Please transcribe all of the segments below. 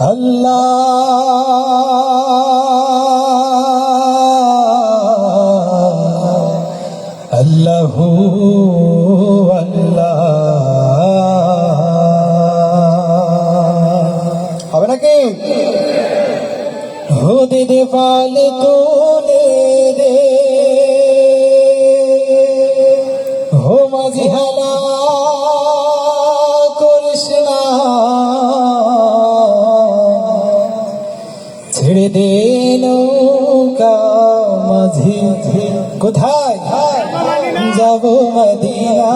আল্লাহ। আল্লাহ হবে নাকি? হতে দে পাল তোলে রে। হো মাঝি হালা ছেড়ে দে নৌকা মাঝি। কোথায়? যাব মদিনা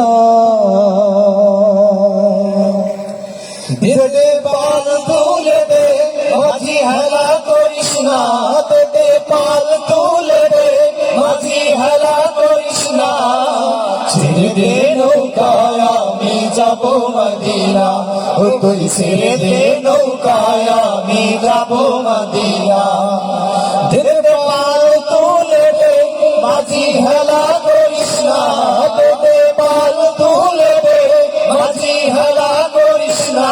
দিলে দে নৌকায় আমি যাব মদিনা। তুই ছেড়ে দে নৌকায় আমি যাব মদিনা। দে পাল মাঝি হেলা করিস না। মাঝি হেলা করিস না।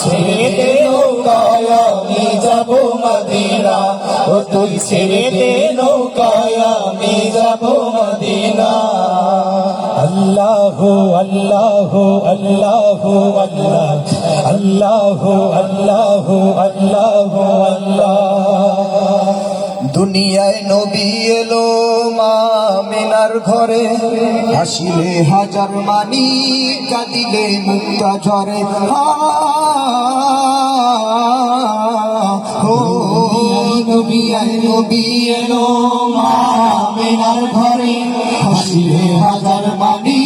ছেড়ে দে নৌকায় আমি যাব তুই ছেড়ে দে নৌকায় আমি যাব আল্লাহ আল্লাহ আল্লাহ আল্লাহ আল্লাহ আল্লাহ আল্লাহ দুনিয়ায় নবী এলো মা মিনার ঘরে আসিলে হাজার মানি, কাঁদিলে মুক্তা ঝরে। নবিয়ায় নবী এলো মা মিনার ঘরে আসিলে হাজার মানি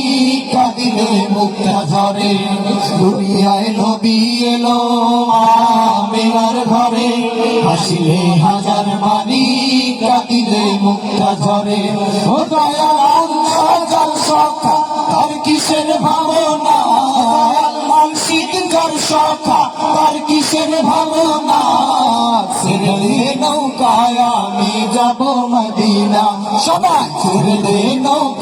ঝরে দুনিয়ায় নবী এলো মা। মেনার ঘরে হাসিলে হাজার মানি কাঁদিলে মুক্তা ঝরে। ও দয়াল সখা, তার কিসের ভাবনা? মানসিক কর সখা, তার কিসের ভাবনা? ছেড়ে নৌকায় আমি যাব মদিনা। সবাই ছেড়ে যাব